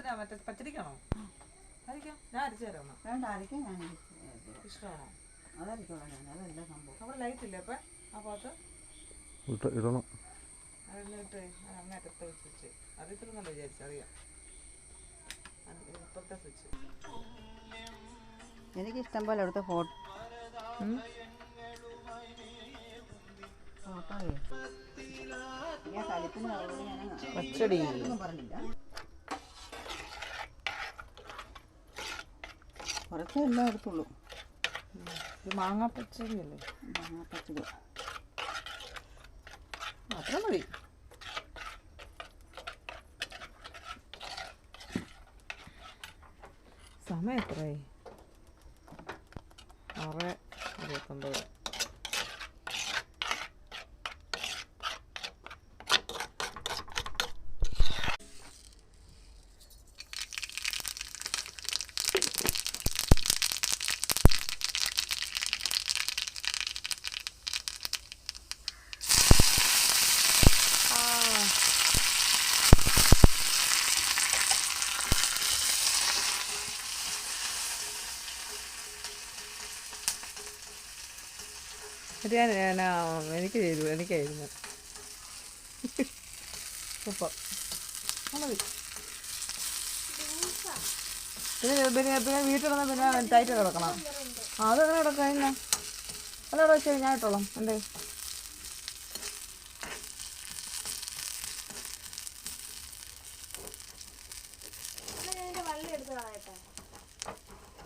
എന്തിനാ മറ്റേ പച്ചടിക്കാണോ അരിക്കാം ഞാൻ അരിച്ചു തരാം എന്നാ. വേണ്ട അരയ്ക്കാൻ ഞാൻ ഇഷ്ടമാണോ? അതരയ്ക്കോളാം ഞാൻ അതല്ല സംഭവം. അവിടെ ലൈറ്റ് ഇല്ല അപ്പൊ ആ ഭാഗത്ത്? ഇടണം. അതിട്ട് അങ്ങേറ്റത്തെ സ്വിച്ച് അത് ഇത്ര നല്ല വിചാരിച്ചു അറിയാം. അത് ഇപ്പത്തെ സ്വിച്ച് എനിക്ക് ഇഷ്ടം പോലെ അവിടുത്തെ ഫോട്ടോ പച്ചടി ഒന്നും പറഞ്ഞില്ല കുറച്ചേ എല്ലാം എടുത്തുള്ളൂ. ഇത് മാങ്ങാ പച്ചടി അല്ലേ മാങ്ങാ പച്ചടി അത്ര മതി. സമയം എത്രയായി ആറ് ഇരുപത്തൊമ്പത് ഇത് ഞാൻ എനിക്ക് ചെയ്തു എനിക്കായിരുന്നു. പിന്നെ പിന്നെ പിന്നെ വീട്ടിൽ വന്നാൽ പിന്നെ ടൈറ്റ് കിടക്കണം. അതെങ്ങനെ കിടക്കാം? എന്നാ അല്ല അവിടെ വെച്ചാൽ ഞാൻ ഇട്ടോളാം. എന്റെ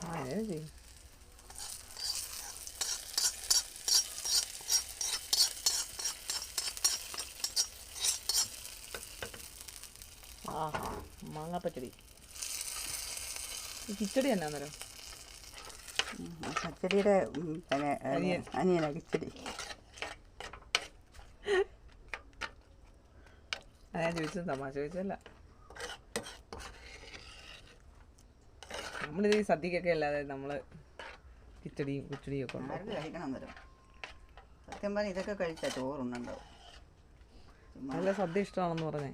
ആ അങ്ങനെ ചെയ്യും ആഹാ മാങ്ങാപ്പച്ചടി അന്നേരം ഉം, പിന്നെ. അനിയനാ കിച്ചടി ഞാൻ ചോദിച്ചത് തമാശ ചോദിച്ചല്ല നമ്മളിത് ഈ സദ്യക്കൊക്കെ അല്ലാതെ നമ്മൾ കിച്ചടിയും കുച്ചടിയും ഒക്കെ കഴിക്കണം സത്യം പറഞ്ഞാൽ ഇതൊക്കെ കഴിച്ചാൽ ചോറുണ്ടാവും നല്ല സദ്യ ഇഷ്ടമാണെന്ന് പറഞ്ഞേ.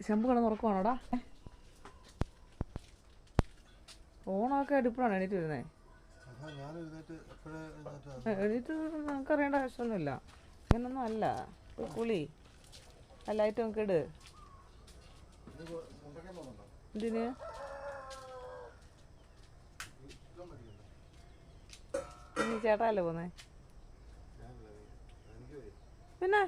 ശമ്പു കിടന്ന് ഉറക്കുവാണോടാ? ഓണമൊക്കെ അടുപ്പാണ് എണീറ്റ് വരുന്നത് എണീറ്റ് നമുക്ക് അറിയേണ്ട ആവശ്യമൊന്നുമില്ല. അങ്ങനൊന്നും അല്ല. കുളി. ആ ലൈറ്റ് നമുക്ക് ഇട്. എന്തിന്? നീ ചേട്ടാല്ലേ പോന്നേ പിന്നെ?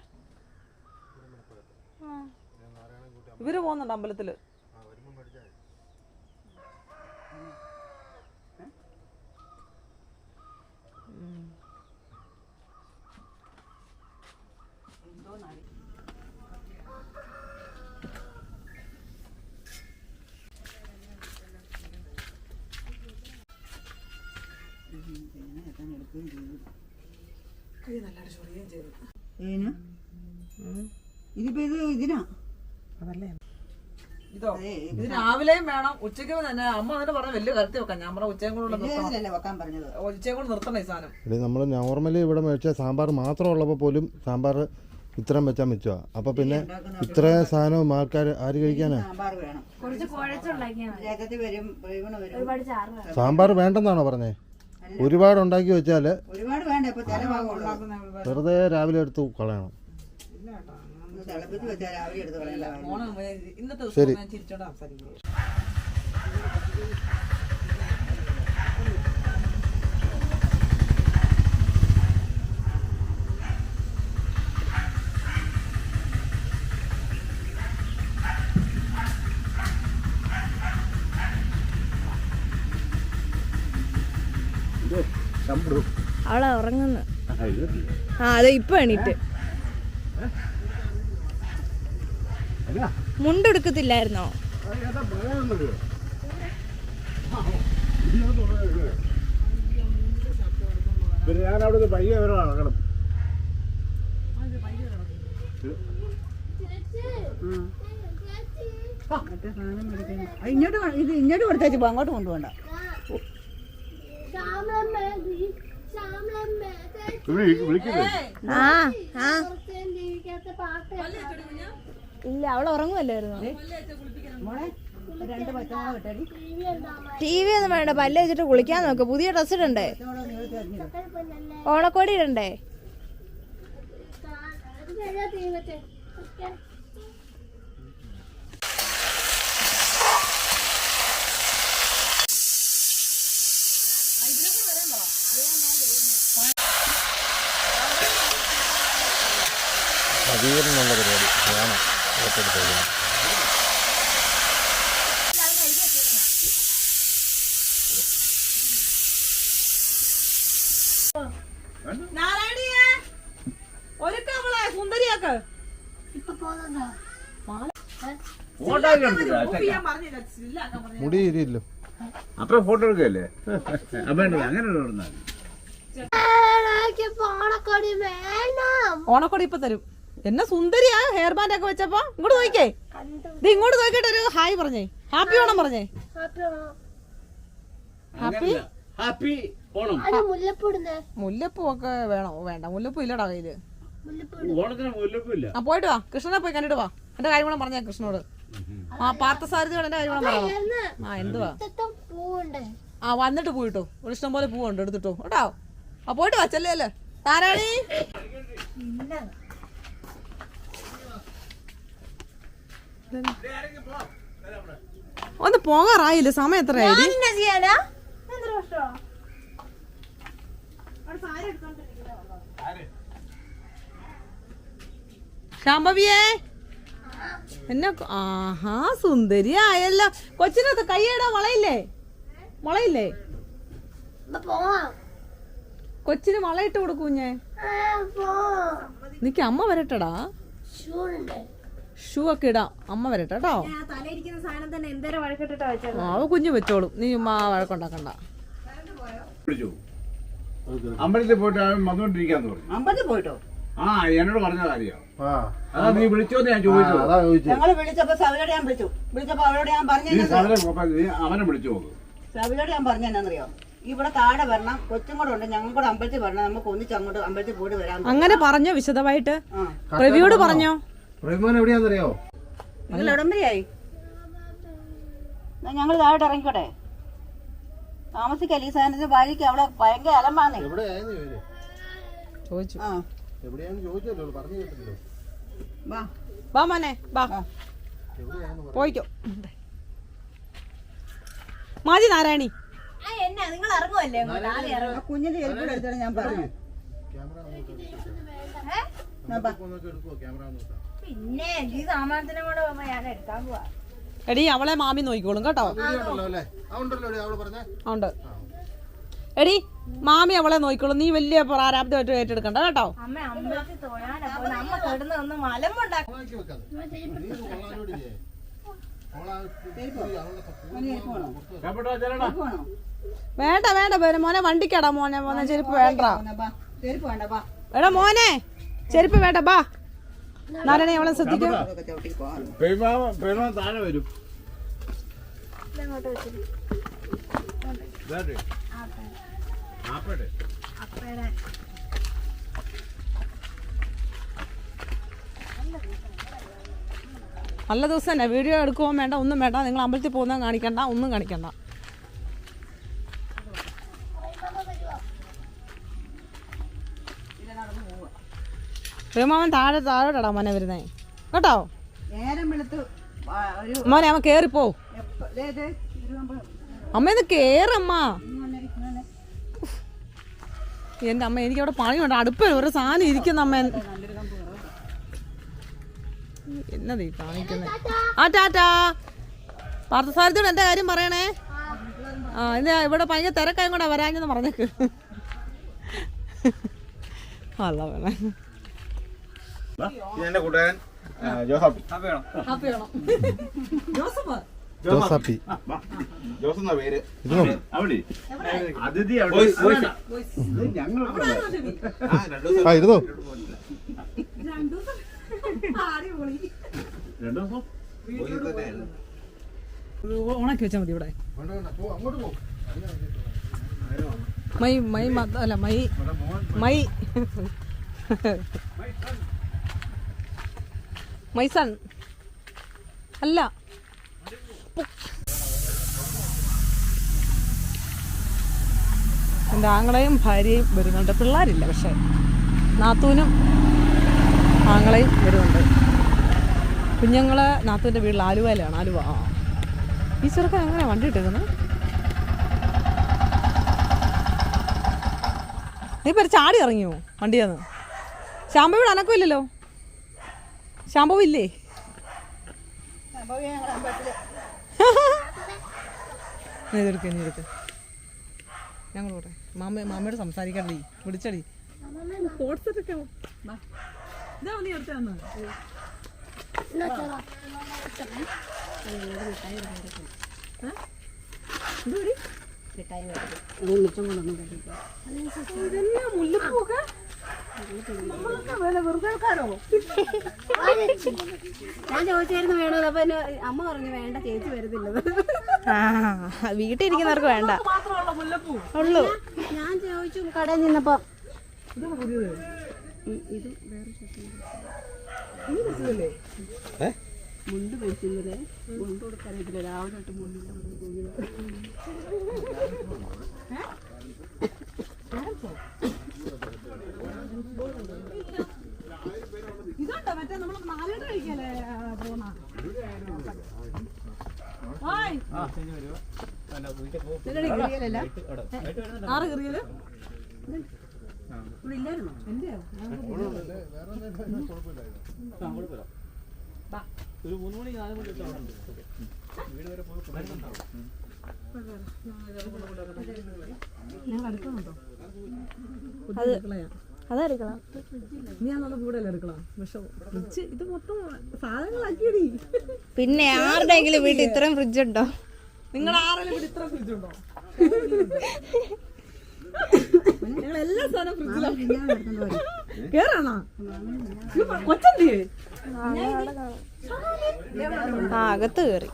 ഇവർ പോകുന്നുണ്ട് അമ്പലത്തിൽ. ഇതിപ്പോ ഇത് ഇതിനാ? അതല്ലേ. ഇതോ? ഇത് രാവിലെയും വേണം. ഉച്ചയ്ക്ക് തന്നെ അമ്മ അതിന് പറഞ്ഞ വലിയ കരുത്തി വെക്കാം. ഞാൻ പറഞ്ഞ ഉച്ചയും കൂടെ നിർത്തണം. വെക്കാൻ പറഞ്ഞത്. ഉച്ചയും കൂടെ നിർത്തണം ഈ സാധനം. നമ്മൾ നമ്മൾ നോർമലി ഇവിടെ മേടിച്ച സാമ്പാർ മാത്രം ഉള്ളപ്പോൾ പോലും സാമ്പാർ ഇത്രയും വെച്ചാൽ മിച്ചമാണ് അപ്പൊ പിന്നെ ഇത്ര സാധനവും ആൾക്കാർ ആര് കഴിക്കാനാ? സാമ്പാർ വേണം. കുറച്ച് കുഴച്ചുണ്ടാക്കിയാൽ മതി. ജഗതി വരും പ്രവീണ് വരും. ഒരുപാട് ചാറ് വേണം. സാമ്പാർ വേണ്ടെന്നാണോ പറഞ്ഞേ? ഒരുപാട് ഉണ്ടാക്കി വെച്ചാൽ വെറുതെ രാവിലെ എടുത്ത് കളയണം തിളപ്പിച്ച് വെച്ചാൽ രാവിലെ എടുത്ത് കളയണ്ട ഇന്നത്തെ ദിവസം ഞാൻ ചിരിച്ചോണ്ട് സംസാരിക്കുള്ളൂ അവളെ ഉറങ്ങുന്നു ആ അതെ ഇപ്പൊ എണീറ്റ്. മുണ്ടെടുക്കത്തില്ലായിരുന്നോ? പിന്നെ ഞാൻ പയ്യെ വരെ നടക്കണം. ഇങ്ങോട്ട് ഇത് ഇങ്ങോട്ട് കൊടുത്തേച്ച് പോ അങ്ങോട്ട് കൊണ്ടുപോകണ്ട. ആ. ആ. ഇല്ല അവൾ ഉറങ്ങുമല്ലായിരുന്നു? ടി വി ഒന്നും വേണ്ട പല്ല് വെച്ചിട്ട് കുളിക്കാൻ നോക്ക്. പുതിയ ഡ്രസ് ഇടണ്ടേ? ഓണക്കോടി ഇടണ്ടേ? നവീകരണമുള്ള പരിപാടി. വേണം. ഏറ്റെടുത്തേക്കുന്നത് നാരായണിയെ സുന്ദരിയാക്ക്. മുടി ഇരിയില്ലോ. അപ്പൊ ഫോട്ടോ എടുക്കല്ലേ? അപ്പൊ അങ്ങനെ ഓണക്കോടി ഇപ്പൊ തരും. എന്നെ സുന്ദരിയാ ഹെയർ ബാൻഡ് ഒക്കെ വെച്ചപ്പോ ഇങ്ങോട്ട് നോക്കിക്കേ. ഇത് ഇങ്ങോട്ട് നോക്കിട്ട് ഒരു ഹായ് പറഞ്ഞേ. ഹാപ്പി ഓണം പറഞ്ഞേ. Happy happy Onam. മുല്ലപ്പൂ ഒക്കെ വേണോ? വേണ്ട. മുല്ലപ്പൂ ഇല്ലടാ കയ്യിൽ. ആ പോയിട്ട് വാ. കൃഷ്ണനെ പോയി കണ്ടിട്ട് വാ. എന്റെ കാര്യം കൂടെ പറഞ്ഞേ കൃഷ്ണനോട്. ആ പാർത്ഥസാരഥിയോട് എന്റെ കാര്യം കൂടെ പറയണം ആ എന്തുവാ? ആ വന്നിട്ട് പോയിട്ടോ ഒരു ഇഷ്ടം പോലെ പൂവുണ്ട് എടുത്തിട്ടോ. കേട്ടോ? ആ പോയിട്ട് വാ ചെല്ലേ അല്ലേ ഒന്ന് പോകാറായില്ല? സമയം എത്ര ശാംഭവിയേ? എന്നെ ആഹാ സുന്ദരി ആയല്ലോ. കൊച്ചിനകത്ത് കൈയിടാൻ വളയില്ലേ? വളയില്ലേ? കൊച്ചിന് വളയിട്ട് കൊടുക്കൂഞ്ഞേ നിക്ക് അമ്മ വരട്ടെടാ. ഷൂ ഒക്കെ ഇടാം. അമ്മ വരട്ടെ കേട്ടോ. തലയിരിക്കുന്ന സാധനം തന്നെ എന്തേരം വഴക്കിട്ടിട്ടാ വെച്ചത് ആ, അവ കുഞ്ഞു വെച്ചോളും. നീ ഉമ്മ വഴക്കുണ്ടാക്കണ്ട. അമ്പലത്തിൽ പോയിട്ട് വന്നോണ്ടിരിക്കാന്ന് പറഞ്ഞു. അമ്പലത്തിൽ പോയിട്ടോ? ആ എന്നോട് പറഞ്ഞ കാര്യം. ആ. അതാ നീ വിളിച്ചോന്ന് ഞാൻ ചോദിച്ചു ഞങ്ങൾ വിളിച്ചപ്പോ സവിലോട് ഞാൻ വിളിച്ചു. വിളിച്ചപ്പോ അവരോട് ഞാൻ പറഞ്ഞു അവനെ വിളിച്ചു നോക്ക്. സവിലോട് ഞാൻ പറഞ്ഞു എന്നറിയോ ഇവിടെ താഴെ വരണം. കൊച്ചും കൂടെ ഉണ്ട്. ഞങ്ങൾ കൂടെ അമ്പലത്തിൽ വരണം. നമുക്ക് ഒന്നിച്ച് അങ്ങോട്ട് അമ്പലത്തിൽ പോയിട്ട് വരാം അങ്ങനെ പറഞ്ഞോ വിശദമായിട്ട്. ആ. പ്രവിയോട് പറഞ്ഞോ? പ്രേമോൻ എവിടെയാണെന്നറിയോ നിങ്ങൾ എവിടം വരെയായി? ഞങ്ങൾ താഴോട്ട് ഇറങ്ങിക്കോട്ടെ. താമസിക്കല്ല ഈ സാധനത്തിന് വഴിക്ക് അവിടെ ഭയങ്കര അലമ്പാന്നേ. ചോദിച്ചു. ആ. ചോദിച്ചല്ലോ പറഞ്ഞു കേട്ടല്ലോ വാ. വാ മോനെ വാ. പോയിക്കോ. മതി നാരായണി. എന്നാ നിങ്ങൾ ഇറങ്ങുമല്ലേ കുഞ്ഞിന്റെ ഞാൻ പറഞ്ഞു ഞാൻ പ- എടുക്കുവോ ക്യാമറ നോക്കാം പിന്നെ ഈ സാമാനത്തിനെ കൂടെ പോകുമ്പോ ഞാൻ എടുക്കാൻ പോവാ. എടി അവളെ മാമി നോക്കിക്കോളും കേട്ടോ. ഉണ്ട്. എടി മാമി അവളെ നോക്കിക്കോളും. നീ വലിയ പ്രാരാബ്ദമായിട്ട് ഏറ്റെടുക്കണ്ട കേട്ടോ? വേണ്ട വേണ്ട വേറെ മോനെ വണ്ടിക്കടാ മോനെ മോനെ. ചെരുപ്പ് വേണ്ട. എടാ മോനെ ചെരുപ്പ് വേണ്ട ബാ നാരായണി അവളെ ശ്രദ്ധിക്കും. താഴെ വരും. നല്ല ദിവസം തന്നെ വീഡിയോ എടുക്കുമോ വേണ്ട ഒന്നും വേണ്ട. നിങ്ങൾ അമ്പലത്തിൽ പോകുന്ന കാണിക്കണ്ട ഒന്നും കാണിക്കണ്ട. പ്രേമാവൻ താഴെ താഴോട്ടാ മോനെ വരുന്നേ. കേട്ടോ? നേരം വെളുത്ത് ഒരു മോനെ അവൻ കേറിപ്പോ അമ്മ ഇത് കേറമ്മ. എന്റെ അമ്മ എനിക്ക് അവിടെ പണിയുണ്ട്. അടുപ്പിൽ ഒരു സാധനം ഇരിക്കുന്ന അമ്മ. എന്നത് ഈ കാണിക്കുന്നത് ആ ടാറ്റാ പാർത്ഥസാരത്തോട് എന്റെ കാര്യം പറയണേ? ആ ഇത് ഇവിടെ ഭയങ്കര തിരക്കായും കൂടെ വരാഞ്ഞെന്ന് പറഞ്ഞേക്ക്. അല്ല വേണേ. എന്റെ കൂട്ടുകാരൻ ജോസഫ്. ജോസഫ്? ജോസ് എന്നാ പേര്. അതിഥി ഞങ്ങൾ ആ ഇരുന്നോ? രണ്ടു ദിവസം ഉണക്കി വെച്ചാൽ മതി ഇവിടെ. മൈ മൈ മത അല്ല മൈ മൈ. മൈ സൺ അല്ല. എന്റെ ആങ്ങളെയും ഭാര്യയും വരുന്നുണ്ട്. പിള്ളേരില്ല പക്ഷേ. നാത്തൂനും ആങ്ങളെയും വരുന്നുണ്ട്. കുഞ്ഞുങ്ങൾ നാത്തൂന്റെ വീട്ടിൽ ആലുവയിലാണ്. ആലുവ. ആ. ഈ ചെറുക്കൻ എങ്ങനെയാണ് വണ്ടി ഇട്ടേക്കുന്നത് നീ പേര് ചാടി ഇറങ്ങിയോ വണ്ടിയാന്ന്? ശാമ്പ വീട് അനക്കമില്ലല്ലോ? നീ ഇതെടുക്ക നീ എടുക്ക. ഞങ്ങൾ കൂടെ മാമ മാമയോട് സംസാരിക്കണ്ടേ വിളിച്ചടി. ഇതെല്ലാം മുല്ലപ്പൂക്കെ ഞാൻ ചോദിച്ചായിരുന്നു വേണോ അപ്പൊ അമ്മ പറഞ്ഞു വേണ്ട ചേച്ചി വരുന്നില്ലത് ആ വീട്ടിൽ ഇരിക്കുന്നവർക്ക് വേണ്ട. മാത്രമുള്ള മുല്ലപ്പൂ. ഉള്ളൂ. ഞാൻ ചോദിച്ചു കടയിൽ നിന്നപ്പോ ഇത് വേറെ മുണ്ട് കഴിച്ചില്ലേ മുണ്ട് കൊടുക്കാനായിട്ടില്ല രാവിലെ തൊട്ട് മുണ്ട് ഇതുണ്ടോ മറ്റേ നമ്മൾ നാലേട്ട് കഴിക്കല്ലേ പോണ? ഹായ് വീട് വരെ എന്റെയോ? ഞങ്ങൾ അടുത്തുണ്ടോ അടുക്കളയാ അതെടുക്കണം നീ അന്നത്തെ കൂടെ അല്ലേ എടുക്കണം? പക്ഷെ ഫ്രിഡ്ജ് ഇത് മൊത്തം സാധനങ്ങളാക്കിയടി. പിന്നെ ആരുടെയെങ്കിലും വീട്ടിൽ ഇത്രയും ഫ്രിഡ്ജ് ഉണ്ടോ? നിങ്ങൾ ആരെങ്കിലും വീട്ടിൽ ഇത്ര ഫ്രിഡ്ജ് ഉണ്ടോ? നിങ്ങൾ എല്ലാ സാധനവും ഫ്രിഡ്ജിലാണ് കേറാണോ? കൊച്ചന്തിയേ? ആ അകത്ത് കയറി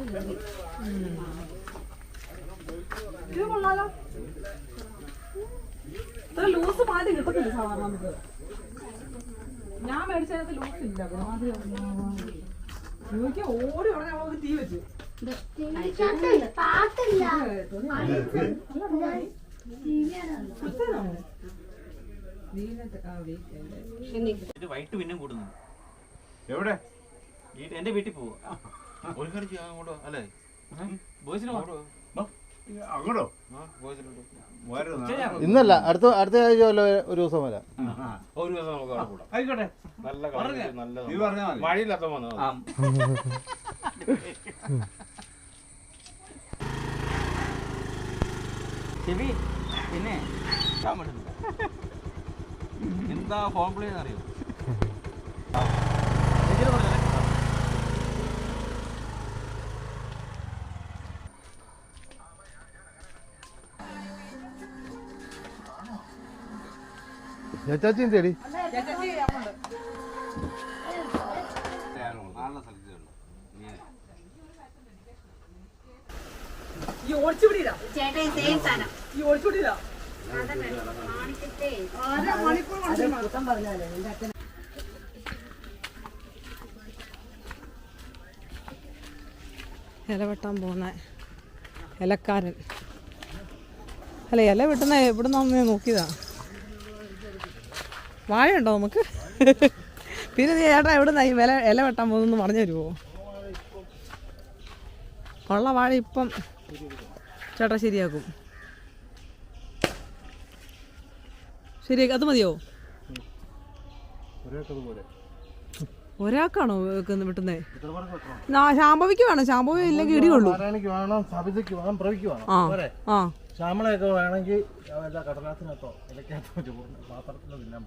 ഇത് കൊള്ളാലോ. ഇത്ര ലൂസ് മാറ്റി കിട്ടത്തില്ല സാധാരണ നമുക്ക്. ഞാൻ മേടിച്ചതിനകത്ത് ലൂസ് ഇല്ല. ചോദിക്കാൻ ഓടി ഉടനെ അവൾക്ക് തീ വെച്ചു. വൈകിട്ട് പിന്നെ കൂടുന്നു. എവിടെ? എന്റെ വീട്ടിൽ പോവാ. ഒരു കാര്യം ചെയ്യാൻ കൂടോ അല്ലേ? ബോയ്സിന് അങ്ങോട്ടോ ഇന്നല്ല അടുത്ത അടുത്ത ആഴ്ച വല്ല ഒരു ദിവസം വരാം. ഒരു ദിവസം നമുക്ക് അവിടെ കൂടാം. ആയിക്കോട്ടെ. നല്ല നീ പറഞ്ഞാ മതി. മഴയില്ലാത്ത വന്നത് ചെവി പിന്നെ ഇടാൻ പറ്റുന്നില്ല എന്താ ഫോൺ പ്ലേ അറിയോ? ചേച്ചാച്ചിയും തേടി ഈ ഓടിച്ചുപിടിയില്ല ഇലക്കാരൻ. അല്ല ഇല വെട്ടുന്ന എവിടെ നിന്നൊന്ന് നോക്കിയതാ? വാഴയുണ്ടോ നമുക്ക്? പിന്നെ നീ ചേട്ടാ എവിടെ നിന്നാ ഈ വില ഇല വെട്ടാൻ പോകുന്നു പറഞ്ഞു തരുമോ ഉള്ള വാഴ ഇപ്പം ചേട്ടാ ശരിയാക്കും. ശരിയാക്കും. അത് മതിയോ? ഒരാൾക്കാണോ വെട്ടുന്നേ? ശാംഭവിക്ക് വേണം. ശാംഭവി ഇല്ലെങ്കിൽ ഇടിയുള്ളൂ. ആ ആ. ശ്യാമളയൊക്കെ വേണമെങ്കിൽ വല്ല കടലാസിനകത്തോ ഇലക്കകത്തോ ചോറിന് പാത്രത്തിലോ തിന്നാൻ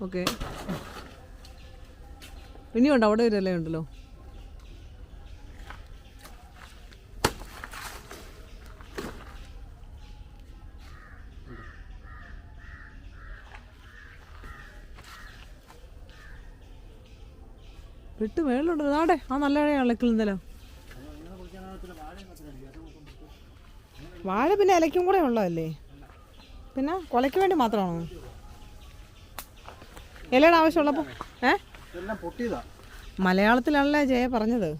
ഓക്കെ. ഇനിയുണ്ട്? അവിടെ ഒരു ഇലയുണ്ടല്ലോ. വിട്ട് മേളിലുണ്ട്. നാടെ ആ നല്ല ഇളക്കിൽ ഇന്നല്ലോ വാഴ പിന്നെ ഇലയ്ക്കും കൂടെ ഉള്ളതല്ലേ? പിന്നെ കൊലയ്ക്ക് വേണ്ടി മാത്രമാണോ? ഇലയുടെ ആവശ്യമുള്ളപ്പോൾ ഏ? മലയാളത്തിലാണല്ലേ ജയ പറഞ്ഞത്?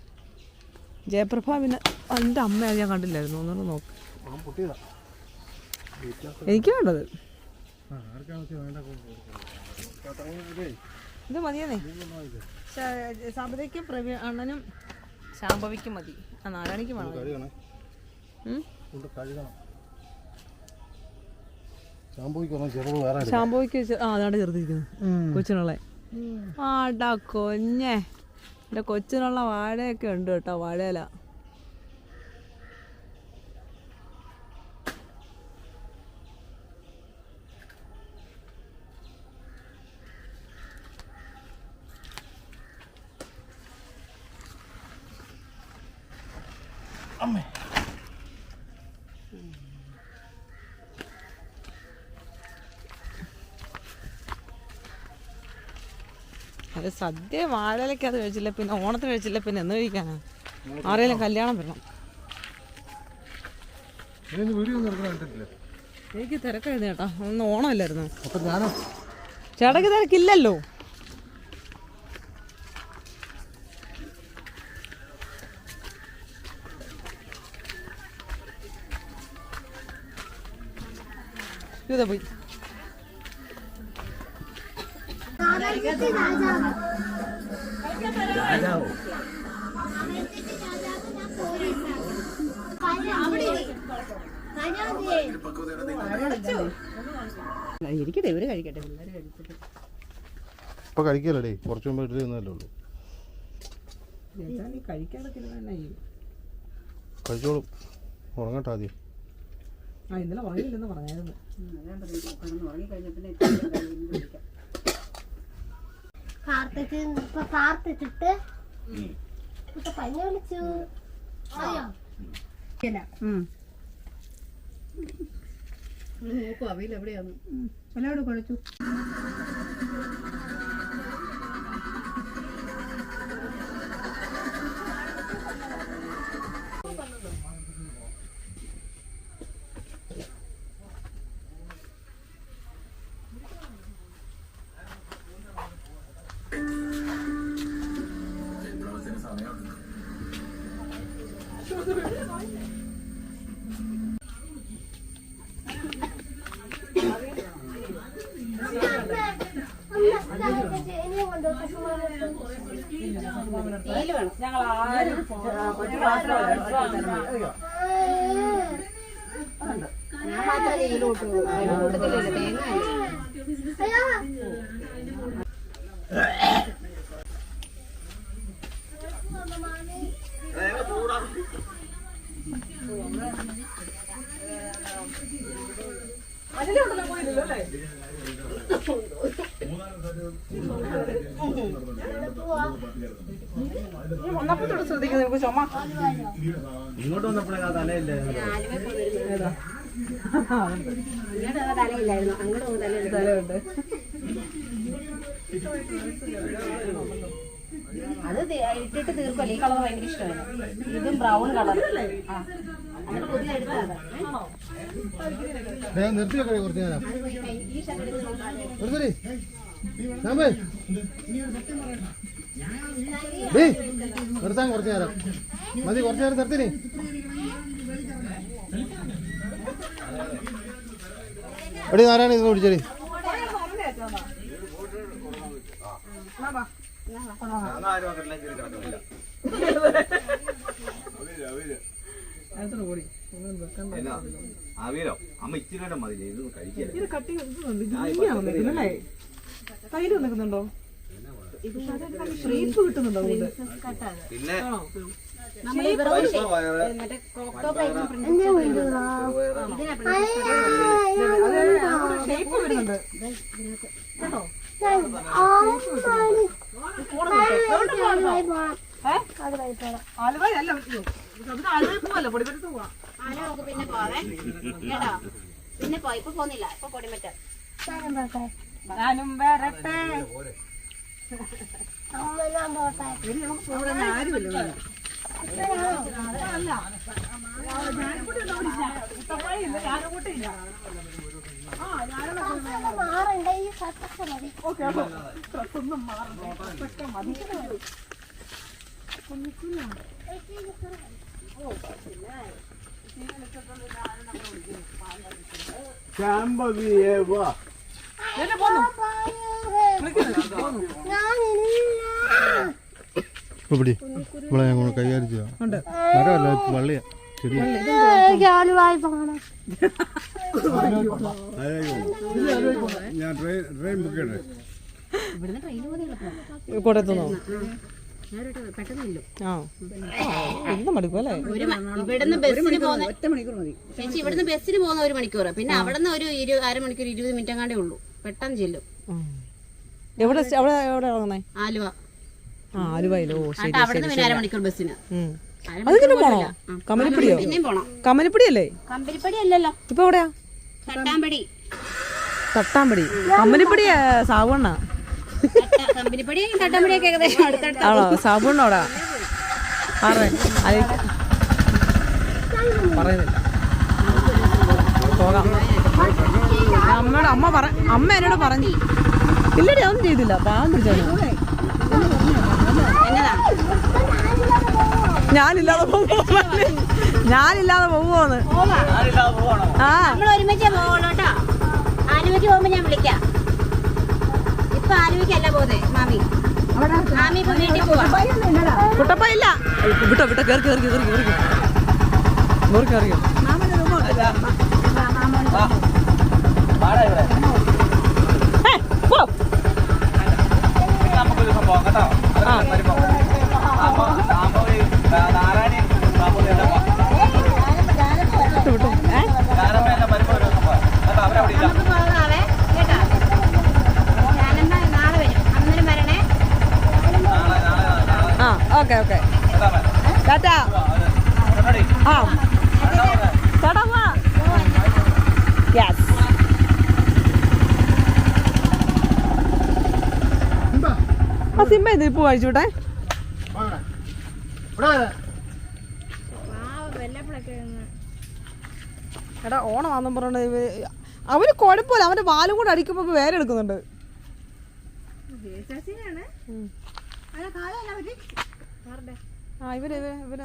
ജയപ്രഭ പിന്നെ എന്റെ അമ്മയാണ് ഞാൻ കണ്ടില്ലായിരുന്നു. ഒന്നുകൂടെ നോക്ക്. എനിക്ക് വേണ്ടത്? ഇത് മതിയെന്നേ. സബതയ്ക്കും പ്രവീ അണ്ണനും ശാംഭവിക്കും മതി. ആ നാരായണിക്ക് വേണം? കൊണ്ട് കഴുകണം. എടുക്കാം. ആ അതാണ് ചെറുതിരിക്കുന്നു കൊച്ചിനുള്ള ആടാ കൊഞ്ഞേ. എന്റെ കൊച്ചിനുള്ള വാഴയൊക്കെ ഉണ്ട് കേട്ടോ വാഴയില. സദ്യ വാഴയിലൊക്കെ അത് കഴിച്ചില്ല പിന്നെ ഓണത്തിന് കഴിച്ചില്ല പിന്നെ എന്ന് കഴിക്കാനാ ആരെങ്കിലും കല്യാണം വരണം. എനിക്ക് തിരക്കായിരുന്നു ചേട്ടാ ഒന്ന് ഓണമല്ലായിരുന്നു. ചേട്ടക്ക് തിരക്കില്ലല്ലോ. ഇതാ പോയി. ഇരിക്കട്ടെ ഇവർ കഴിക്കട്ടെ പിള്ളേര് ഇപ്പൊ കഴിക്കല്ലേ കുറച്ചു മുമ്പ് ഇഡ്ഡലി തിന്നല്ലേ ഉള്ളൂ. കഴിച്ചോളും. ഉറങ്ങട്ടെ ആദ്യം. ആ ഇന്നലെ ഉറങ്ങിയില്ലെന്ന് പറഞ്ഞായിരുന്നു. ഉറങ്ങി കഴിഞ്ഞ പിന്നെ പ്രാർത്ഥിച്ച് ഇപ്പൊ പ്രാർത്ഥിച്ചിട്ട് ഇപ്പൊ പനി വിളിച്ചു. അയ്യോ നോക്കും അവയിൽ എവിടെയാന്ന്. എല്ലാവരും കുഴച്ചു കളർ ഭയങ്കര ഇഷ്ടമാണ്. ഇതും ബ്രൗൺ കളർ. ആ. അങ്ങനെ പുതിയ എടുത്തതാണ് നിർത്തി വെക്കണേ കുറച്ച് നേരം. നിർത്തടി. ശ്യാമേ. ഡേയ്, നിർത്താൻ കുറച്ച് നേരം. മതി കുറച്ച് നേരം നിർത്തിനി എടി നാരായണ ഇത് പിടിച്ചടി ആരും അങ്ങോട്ടെല്ലാം കയറി കിടക്കുന്നില്ല. എന്നാ അവിയലോ അമ്മ ഇച്ചിരി മതി. ഇത് കഴിക്കില്ല കട്ടി തൈര് നിൽക്കുന്നുണ്ടോ ഷേപ്പ് കിട്ടുന്നുണ്ടോ പിന്നെ ഷേപ്പ് വരുന്നുണ്ട്. ആലുവ അല്ല ആലുവ പോവല്ല? പൊടിപെടുത്ത് പോവാ. ആന നമുക്ക് പിന്നെ പോവേ. കേട്ടോ? പിന്നെ പോയി. ഇപ്പൊ പോന്നില്ല ഇപ്പൊ പൊടിമറ്റ ഞാനും വരട്ടെ. അമ്മ ഞാൻ പോട്ടെ ഇവിടെ. ആരുമില്ല മാറണ്ട? ഈ സത്യം മതി. ഇവിടെ ഞാൻ കൊണ്ട് കൈകാര്യം ചെയ്യാം. മരമല്ല വള്ളിയാ ചെടിയാ. ആലുവായി പോകണം ഞാൻ ട്രെയിൻ ട്രെയിൻ ബുക്ക് ചെയ്യണേ കോട്ടയത്തുനിന്നോ? ഇവിടുന്ന് ബസ്സിന് പോകുന്ന ഒറ്റ മണിക്കൂർ മതി. ചേച്ചി ഇവിടുന്ന് ബസ്സിന് പോകുന്ന ഒരു മണിക്കൂർ. പിന്നെ അവിടുന്ന് ഒരു ഇരു അരമണിക്കൂർ ഇരുപത് മിനിറ്റ് അങ്ങാണ്ടേ ഉള്ളൂ. പെട്ടെന്ന് ചെല്ലും. ഉം. എവിടെ സ്റ്റേ- അവിടെ എവിടെ ഇറങ്ങുന്നേ ആലുവ. ആ ആലുവയിലോ? ഓ ശരി എന്നിട്ട് അവിടുന്ന് പിന്നെ അരമണിക്കൂർ ബസ്സിന്. അതിങ്ങനെ പോണോ. കമലപ്പിടിയോ? കമലപ്പിടി അല്ലേ കമ്പരിപ്പടി അല്ലല്ലോ. ഇപ്പൊ എവിടെയാ? തട്ടാമ്പടി. തട്ടാമ്പടി. കമ്പനിപ്പടി സാബുണ്ണ ആണോ? സാബുണ്ണോടാ പറയുന്നില്ല. പോകാം. അമ്മയുടെ അമ്മ പറ അമ്മ എന്നോട് പറഞ്ഞു. ഇല്ലടി ഒന്നും ചെയ്തില്ല. പാവം പിടിച്ചാണ് ഞാനില്ലാതെ ഞാനില്ലാതെ പോകുമോന്ന്? ആ നമ്മൾ ഒരുമിച്ചേ പോകുള്ളൂ കേട്ടോ. ആലുവയ്ക്ക് പോകുമ്പോ ഞാൻ വിളിക്കാം. ഇപ്പൊ ആലുവയ്ക്കല്ല പോകുന്നേ മാമി മാമി ഇപ്പൊ വീട്ടിൽ പോവാ കുട്ടപ്പ ഇല്ല വിട്ടോ വിട്ടോ കയറി കയറി കയറി കയറി കയറി കയറി നമുക്കൊരു ദിവസം പോകാം കേട്ടോ അതൊക്കെ വരുമ്പോ അപ്പൊ സാമ്പവി നാരായണി സാമ്പവി എല്ലാം പോകാം ഞാനമ്മ എല്ലാം വരുമ്പോ ഒരു ദിവസം പോകാം കേട്ടോ അവരവിടെ ഇല്ല നമുക്ക് പോകാവേ കേട്ടോ ഞാനെന്നാ നാളെ വരും അന്നേരം വരണേ നാളെ നാളെ നാളെ ആ ഓക്കെ ഓക്കെ കേട്ടോ അമ്മേ? ടാറ്റാ റെഡി ആ ചേട്ടാ വാ യെസ് ആ ഇപ്പൊ കഴിച്ചോട്ടെ എടാ ഓണമാണെന്നും പറഞ്ഞ ഇവർ അവന് കുഴപ്പമില്ല അവന്റെ വാലും കൂടെ അടിക്കുമ്പോ വേറെ എടുക്കുന്നുണ്ട്. ആ ഇവർ ഇവർ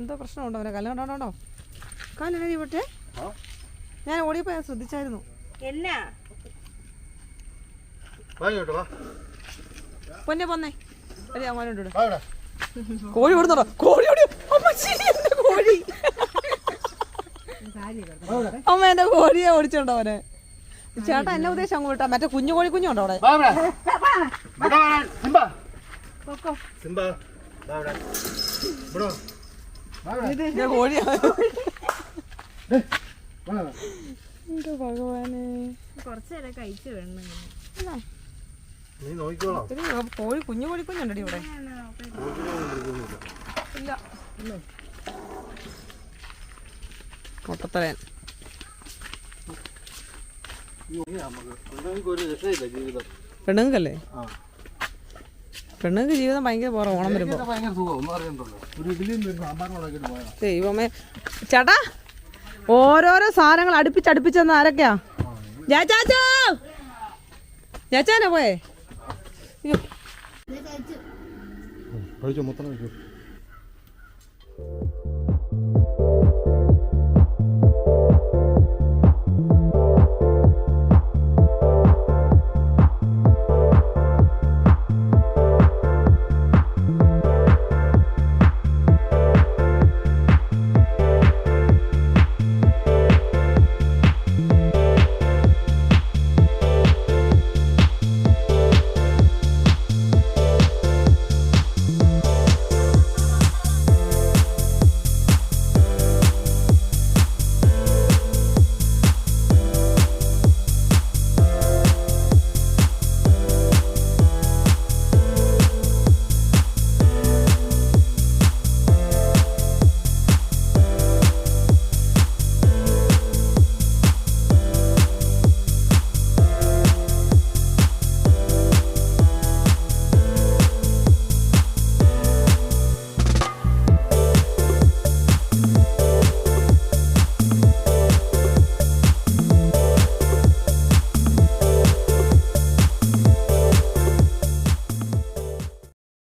എന്തോ പ്രശ്നമുണ്ടോ? അവരെ കല്ല് കണ്ടോണ്ടോ കാലടി പൊട്ടെ. ഞാൻ ഓടിയപ്പോ ഞാൻ ശ്രദ്ധിച്ചായിരുന്നു. എന്നാ? വാങ്ങിയോട്ടോ വാ. പൊന്നെ പൊന്നെ. കോഴി ഓടുന്നുണ്ടോ കോഴി ഓടി അമ്മച്ചി, എന്റെ കോഴി. അമ്മ എന്റെ കോഴിയെ ഓടിച്ചോണ്ടോ അവനെ? ചേട്ടാ എന്നെ ഉദ്ദേശം അങ്ങോട്ടാ. മറ്റേ കുഞ്ഞു കോഴി കുഞ്ഞുണ്ടോ അവിടെ? കോഴിയാ. ഭഗവാനെ. കുറച്ചേരം കഴിച്ചു വേണം നീ നോക്കിക്കോളാം. ഒരു കോഴി കുഞ്ഞു കോഴി കുഞ്ഞുണ്ടടി ഇവിടെ. ഇല്ല. പൊട്ടത്തലയൻ. പെണ്ണുങ്ങൾക്കല്ലേ. പെണ്ണുങ്ങൾക്ക് ജീവിതം ഭയങ്കര പോറ ഓണം വരുമ്പോ. ദൈവമേ. ചേട്ടാ ഓരോരോ സാധനങ്ങൾ അടുപ്പിച്ചടുപ്പിച്ചെന്ന് ആരൊക്കെയാ? ഞാച്ചാച്ചോ ചാച്ചോ! ചാച്ചാനാ പോയേ? കഴിച്ചോ മൊത്തം കഴിച്ചോ.